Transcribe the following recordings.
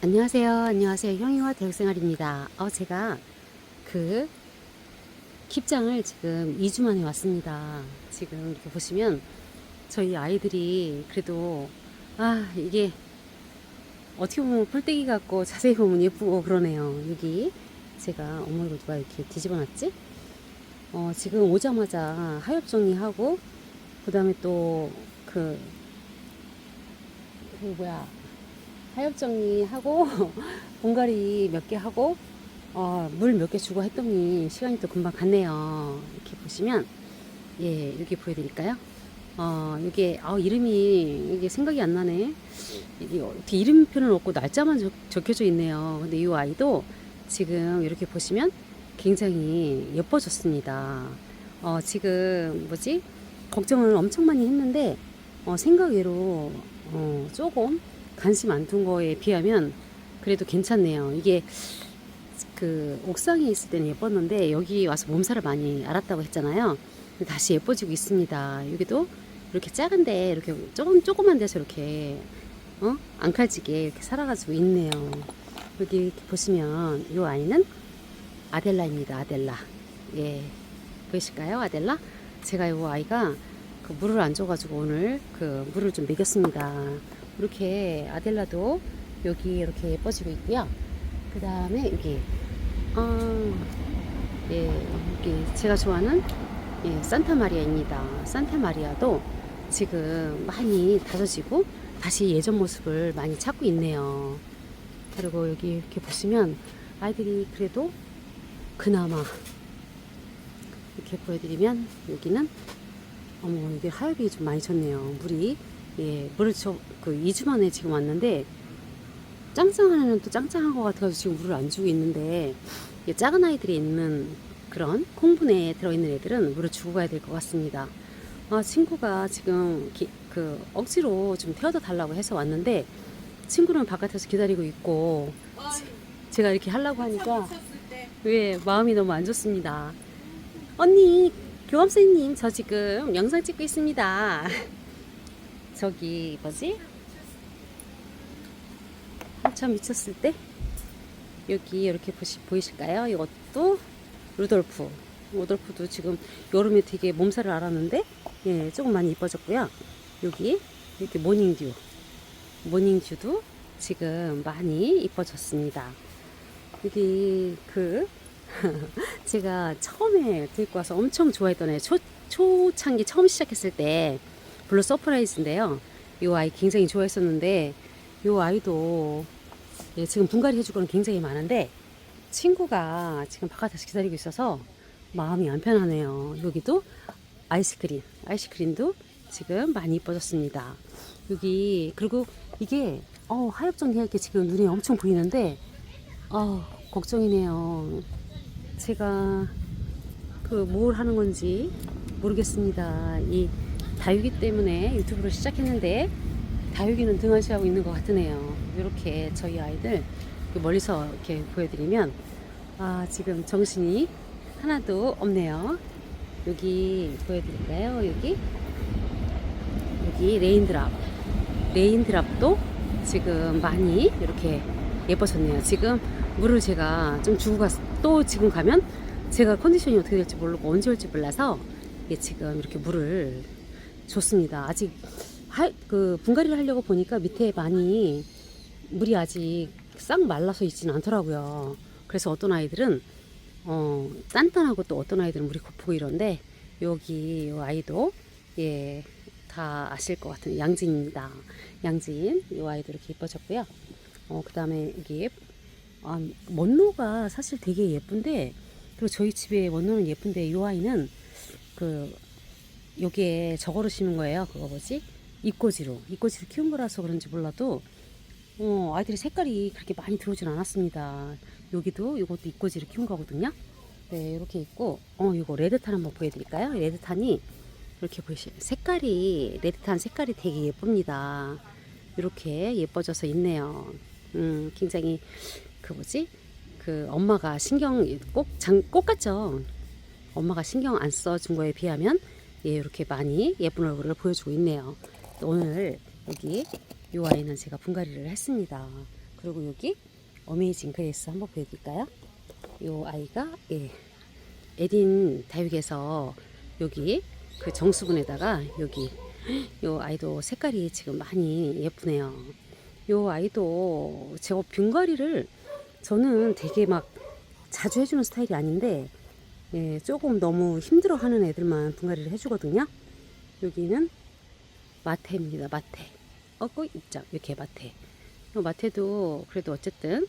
안녕하세요. 안녕하세요. 형이와 대학생활입니다. 어, 제가 그 킵장을 지금 2주 만에 왔습니다. 지금 이렇게 보시면 저희 아이들이 그래도 아, 이게 어떻게 보면 폴대기 같고 자세히 보면 예쁘고 그러네요. 여기 제가 어머 이거 누가 이렇게 뒤집어 놨지? 어, 지금 오자마자 하엽 정리하고 그다음에 또그 그 뭐야 하엽 정리하고 봉가리 몇개 하고 어, 물 몇 개 주고 했더니 시간이 또 금방 갔네요. 이렇게 보시면 예 여기 보여드릴까요? 어 이게 아 이름이 이게 생각이 안 나네. 이게 이름표는 없고 날짜만 적, 적혀져 있네요. 근데 이 아이도 지금 이렇게 보시면 굉장히 예뻐졌습니다. 어 지금 뭐지 걱정을 엄청 많이 했는데 어, 생각 외로 어, 조금 관심 안 둔 거에 비하면 그래도 괜찮네요. 이게 그 옥상에 있을 때는 예뻤는데 여기 와서 몸살을 많이 앓았다고 했잖아요. 다시 예뻐지고 있습니다. 여기도 이렇게 작은데 이렇게 조금 조그만 데서 이렇게 어 앙칼지게 이렇게 살아가지고 있네요. 여기 보시면 이 아이는 아델라입니다. 아델라. 예 보이실까요? 아델라? 제가 이 아이가 그 물을 안 줘가지고 오늘 그 물을 좀 먹였습니다. 이렇게 아델라도 여기 이렇게 예뻐지고 있고요. 그 다음에 여기 아, 예, 여기 제가 좋아하는 예, 산타 마리아입니다. 산타 마리아도 지금 많이 다져지고 다시 예전 모습을 많이 찾고 있네요. 그리고 여기 이렇게 보시면 아이들이 그래도 그나마 이렇게 보여드리면 여기는 어머 이게 하엽이 좀 많이 졌네요. 물이 예 물을 저그 2주 만에 지금 왔는데 애는 또 짱짱한 것 같아서 지금 물을 안 주고 있는데 이 작은 아이들이 있는 그런 콩분에 들어있는 애들은 물을 주고 가야 될 것 같습니다. 아, 친구가 지금 기- 그 억지로 좀 태워다 달라고 해서 왔는데 친구는 바깥에서 기다리고 있고 제가 이렇게 하려고 하니까 왜 마음이 너무 안 좋습니다. 언니 교감 선생님 저 지금 영상 찍고 있습니다. 저기 뭐지? 한참 미쳤을 때 여기 이렇게 보시, 보이실까요? 이것도 루돌프. 루돌프도 지금 여름에 되게 몸살을 앓았는데 예, 조금 많이 이뻐졌고요. 여기 이렇게 모닝듀. 모닝듀도 지금 많이 이뻐졌습니다. 여기 그 제가 처음에 데리고 와서 엄청 좋아했던 애 초, 초창기 처음 시작했을 때 블루 서프라이즈인데요. 이 아이 굉장히 좋아했었는데 이 아이도 예, 지금 분갈이 해줄 거는 굉장히 많은데 친구가 지금 바깥에서 기다리고 있어서 마음이 안 편하네요. 여기도 아이스크림, 아이스크림도 지금 많이 이뻐졌습니다. 여기 그리고 이게 어, 하엽정리할 게 지금 눈에 엄청 보이는데 어, 걱정이네요. 제가 그 뭘 하는 건지 모르겠습니다. 이 다육이 때문에 유튜브를 시작했는데 다육이는 등한시하고 있는 것 같으네요. 이렇게 저희 아이들 그 멀리서 이렇게 보여드리면 아 지금 정신이 하나도 없네요. 여기 보여드릴까요? 여기 여기 레인드랍 레인드랍도 지금 많이 이렇게 예뻐졌네요. 지금 물을 제가 좀 주고 갔, 또 지금 가면 제가 컨디션이 어떻게 될지 모르고 언제 올지 몰라서 예, 지금 이렇게 물을 줬습니다. 아직 하, 그 분갈이를 하려고 보니까 밑에 많이 물이 아직 싹 말라서 있지는 않더라고요. 그래서 어떤 아이들은 어, 단단하고 또 어떤 아이들은 물이 고프고 이런데 여기 요 아이도 예, 다 아실 것 같은 양진입니다. 양진 이 아이도 이렇게 예뻐졌고요. 어, 그 다음에 여기 아, 원로가 사실 되게 예쁜데 그리고 저희 집에 원로는 예쁜데 이 아이는 그 여기에 저거로 심은 거예요. 그거 뭐지? 입꼬지로 입꼬지로 키운 거라서 그런지 몰라도 어, 아이들이 색깔이 그렇게 많이 들어오진 않았습니다. 여기도 이것도 입꼬지로 키운 거거든요. 네, 이렇게 있고 어, 이거 레드탄 한번 보여드릴까요? 레드탄이 이렇게 보이시 색깔이 레드탄 색깔이 되게 예쁩니다. 이렇게 예뻐져서 있네요. 음, 굉장히 그 뭐지? 그 엄마가 신경 꼭장꼭 같죠? 엄마가 신경 안 써준 거에 비하면 예, 이렇게 많이 예쁜 얼굴을 보여주고 있네요. 또 오늘 여기 이 아이는 제가 분갈이를 했습니다. 그리고 여기 어메이징 그레이스 한번 보여드릴까요? 요 아이가 예, 에딘 다육에서 여기 그 정수분에다가 여기 요 아이도 색깔이 지금 많이 예쁘네요. 요 아이도 제가 빈과리를 저는 되게 막 자주 해주는 스타일이 아닌데 예, 조금 너무 힘들어하는 애들만 분갈이를 해주거든요. 여기는 마테입니다. 마테. 어고 입장 이렇게 마테. 요 마테도 그래도 어쨌든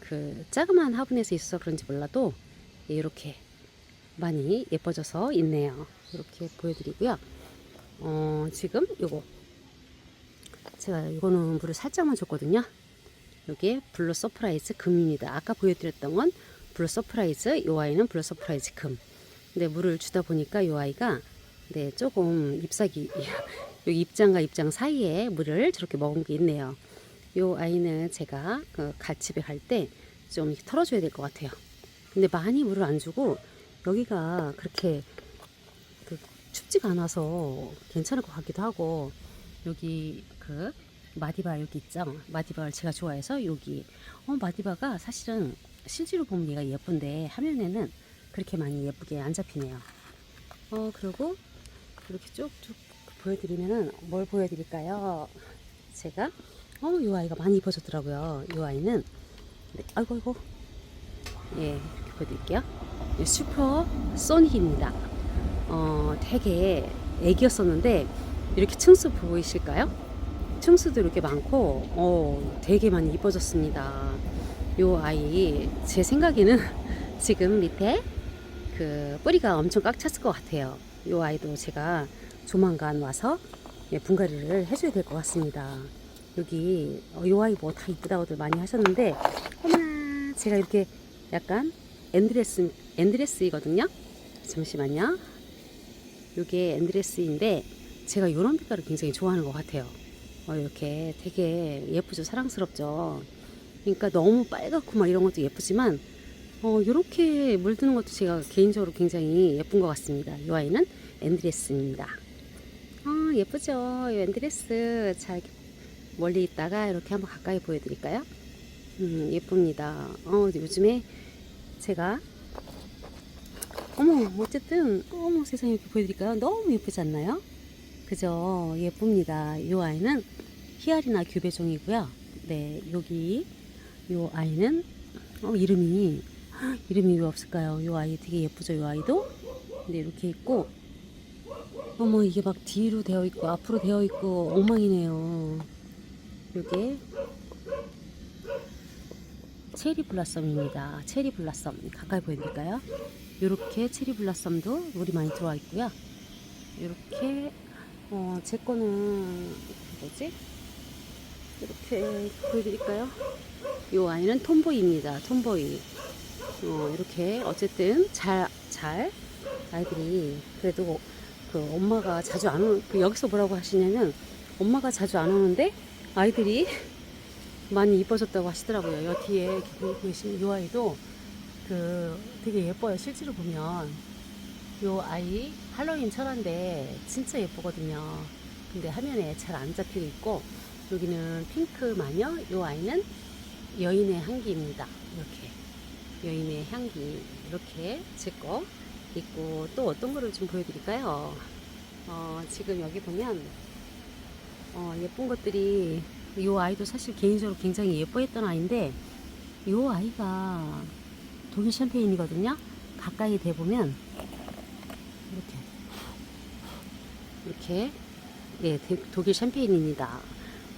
그 자그마한 화분에서 있어서 그런지 몰라도 이렇게 많이 예뻐져서 있네요. 이렇게 보여드리고요. 어, 지금 요거 제가 이거는 물을 살짝만 줬거든요. 여기에 블루 서프라이즈 금입니다. 아까 보여드렸던 건 블루 서프라이즈, 요 아이는 블루 서프라이즈 금. 근데 물을 주다 보니까 요 아이가 네 조금 잎사귀 여기 입장과 입장 사이에 물을 저렇게 먹은 게 있네요. 요 아이는 제가 그 갈집에 갈 때 좀 털어줘야 될 것 같아요. 근데 많이 물을 안 주고 여기가 그렇게 그 춥지가 않아서 괜찮을 것 같기도 하고 여기 그 마디바 여기 있죠. 마디바를 제가 좋아해서 여기 어 마디바가 사실은 실제로 보면 얘가 예쁜데 화면에는 그렇게 많이 예쁘게 안 잡히네요. 어 그리고 이렇게 쭉쭉 보여드리면은 뭘 보여드릴까요? 제가 어이 아이가 많이 입어졌더라고요. 이 아이는 네, 아이고 아이고 예 이렇게 보여드릴게요. 예, 슈퍼 소닉입니다. 어 되게 애기였었는데 이렇게 층수 보이실까요? 층수도 이렇게 많고 어 되게 많이 이뻐졌습니다. 요 아이 제 생각에는 지금 밑에 그 뿌리가 엄청 꽉 찼을 것 같아요. 요 아이도 제가 조만간 와서 예, 분갈이를 해줘야 될 것 같습니다. 여기 어, 요 아이 뭐 다 이쁘다고들 많이 하셨는데 어머나 제가 이렇게 약간 엔드레스 엔드레스이거든요. 잠시만요. 요게 엔드레스인데 제가 요런 빛깔을 굉장히 좋아하는 것 같아요. 어, 이렇게 되게 예쁘죠, 사랑스럽죠. 그러니까 너무 빨갛고 막 이런 것도 예쁘지만 어, 요렇게 물드는 것도 제가 개인적으로 굉장히 예쁜 것 같습니다. 이 아이는 엔드레스입니다. 아, 예쁘죠? 이 엔드레스 잘 멀리 있다가 이렇게 한번 가까이 보여드릴까요? 음, 예쁩니다. 어, 요즘에 제가 어머, 어쨌든 어머 세상에 이렇게 보여드릴까요? 너무 예쁘지 않나요? 그죠? 예쁩니다. 이 아이는 히알이나 규배종이고요. 네, 여기 이 아이는 어, 이름이 헉, 이름이 왜 없을까요? 이 아이 되게 예쁘죠? 이 아이도 네, 이렇게 있고 어머 이게 막 뒤로 되어 있고 앞으로 되어 있고 엉망이네요. 이게 체리 블라썸입니다. 체리 블라썸 가까이 보여드릴까요? 이렇게 체리 블라썸도 물이 많이 들어와 있고요. 이렇게 어, 제 거는 뭐지? 이렇게 보여드릴까요? 이 아이는 톰보이입니다. 톰보이. 어, 이렇게 어쨌든 잘, 잘 아이들이 그래도 그 엄마가 자주 안 오는, 그 여기서 뭐라고 하시냐면 엄마가 자주 안 오는데 아이들이 많이 이뻐졌다고 하시더라고요. 여 뒤에 보이고 계신 이 아이도 그 되게 예뻐요. 실제로 보면 요 아이 할로윈 철화인데 진짜 예쁘거든요. 근데 화면에 잘 안 잡히고 있고 여기는 핑크 마녀 요 아이는 여인의 향기입니다. 이렇게 여인의 향기 이렇게 제 거 있고 또 어떤 거를 좀 보여드릴까요? 어, 지금 여기 보면 어, 예쁜 것들이 이 아이도 사실 개인적으로 굉장히 예뻐했던 아이인데 이 아이가 독일 샴페인이거든요. 가까이 대보면 이렇게 이렇게 네 대- 독일 샴페인입니다.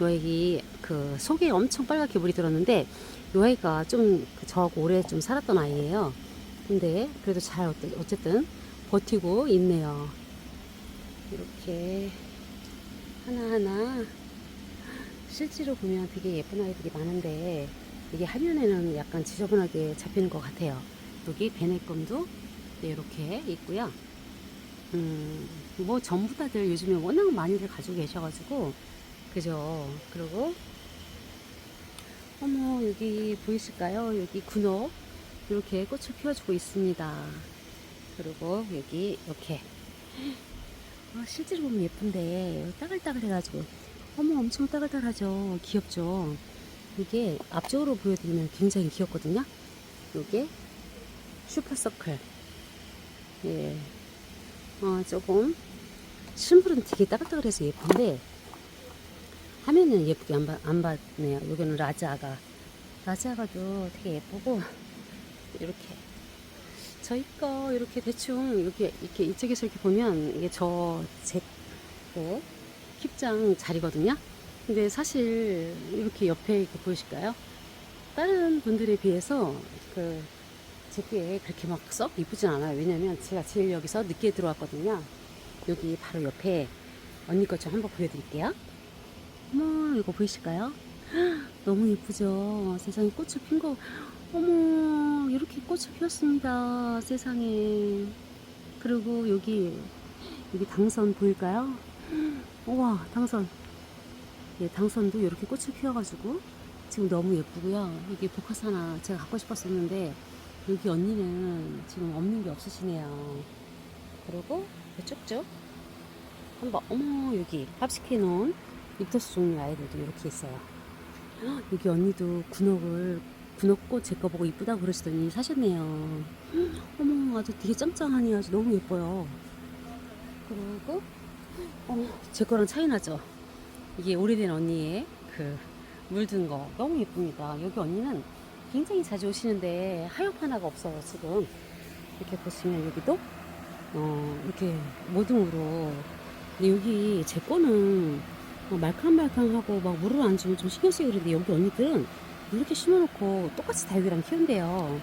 요 애기 그 속에 엄청 빨갛게 물이 들었는데 요 아이가 좀 저하고 오래 좀 살았던 아이예요. 근데 그래도 잘 어쨌든 버티고 있네요. 이렇게 하나하나 실제로 보면 되게 예쁜 아이들이 많은데 이게 화면에는 약간 지저분하게 잡히는 것 같아요. 여기 베네껌도 네, 이렇게 있고요. 음, 뭐 전부 다들 요즘에 워낙 많이들 가지고 계셔가지고 그죠. 그리고 어머 여기 보이실까요? 여기 군옥 이렇게 꽃을 피워주고 있습니다. 그리고 여기 이렇게 아, 실제로 보면 예쁜데 따글따글 해가지고 어머 엄청 따글따글하죠. 귀엽죠. 이게 앞쪽으로 보여드리면 굉장히 귀엽거든요. 이게 슈퍼서클. 예. 어, 조금 심플은 되게 따글따글해서 예쁜데 화면은 예쁘게 안, 봐, 안 봤네요. 여기는 라자가 라자가도 되게 예쁘고 이렇게 저희 거 이렇게 대충 이렇게 이렇게 이쪽에서 이렇게 보면 이게 저제그 킵장 자리거든요. 근데 사실 이렇게 옆에 이렇게 보이실까요? 다른 분들에 비해서 그 제게 그렇게 막 썩 이쁘진 않아요. 왜냐면 제가 제일 여기서 늦게 들어왔거든요. 여기 바로 옆에 언니 것 좀 한번 보여드릴게요. 어머, 이거 보이실까요? 너무 예쁘죠? 세상에 꽃을 핀 거, 어머, 이렇게 꽃을 피웠습니다. 세상에. 그리고 여기, 여기 당선 보일까요? 우와, 당선. 예, 당선도 이렇게 꽃을 피워가지고 지금 너무 예쁘고요. 보커스 하나 제가 갖고 싶었었는데 여기 언니는 지금 없는 게 없으시네요. 그리고 쭉쭉 한번 어머 여기 합식해 놓은 립토스 종류 아이들도 이렇게 있어요. 헉, 여기 언니도 군옥을 군옥꽃 제 거 보고 이쁘다고 그러시더니 사셨네요. 헉, 어머 아주 되게 짱짱하니 아주 너무 예뻐요. 그리고 어머 제 거랑 차이 나죠. 이게 오래된 언니의 그 물든 거 너무 예쁩니다. 여기 언니는 굉장히 자주 오시는데 하엽 하나가 없어요 지금. 이렇게 보시면 여기도 어 이렇게 모둠으로 근데 여기 제 거는 어, 말캉말캉하고 막 물을 안 주면 좀 신경 쓰이고 그러는데 여기 언니들은 이렇게 심어놓고 똑같이 다 여기랑 키운대요.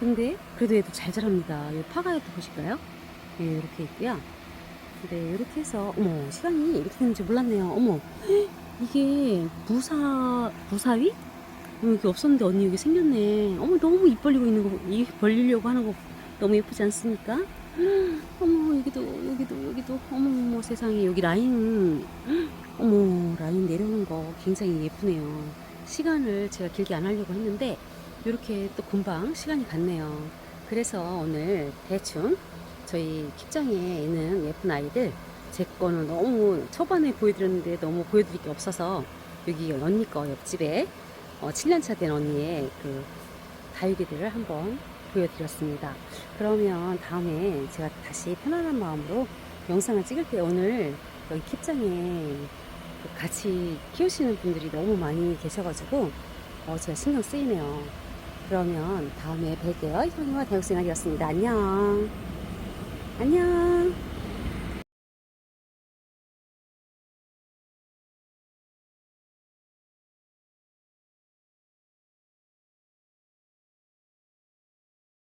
근데 그래도 얘도 잘 자랍니다. 이 파가야도 보실까요? 예, 이렇게 있고요. 네, 이렇게 해서 어머 시간이 이렇게 되는지 몰랐네요. 어머 이게 무사 무사위? 어, 여기 없었는데 언니 여기 생겼네. 어머 너무 입 벌리고 있는 거, 입 벌리려고 하는 거 너무 예쁘지 않습니까? 어머 여기도 여기도 여기도 어머 세상에 여기 라인 어머 라인 내려오는 거 굉장히 예쁘네요. 시간을 제가 길게 안 하려고 했는데 이렇게 또 금방 시간이 갔네요. 그래서 오늘 대충 저희 킵장에 있는 예쁜 아이들 제 거는 너무 초반에 보여드렸는데 너무 보여드릴 게 없어서 여기 언니 거 옆집에 어, 7년차 된 언니의 그 다육이들을 한번 보여드렸습니다. 그러면 다음에 제가 다시 편안한 마음으로 영상을 찍을 때 오늘 여기 킵장에 그 같이 키우시는 분들이 너무 많이 계셔가지고 어, 제가 신경 쓰이네요. 그러면 다음에 뵐게요. 형이와 대학생활이었습니다. 안녕. 안녕.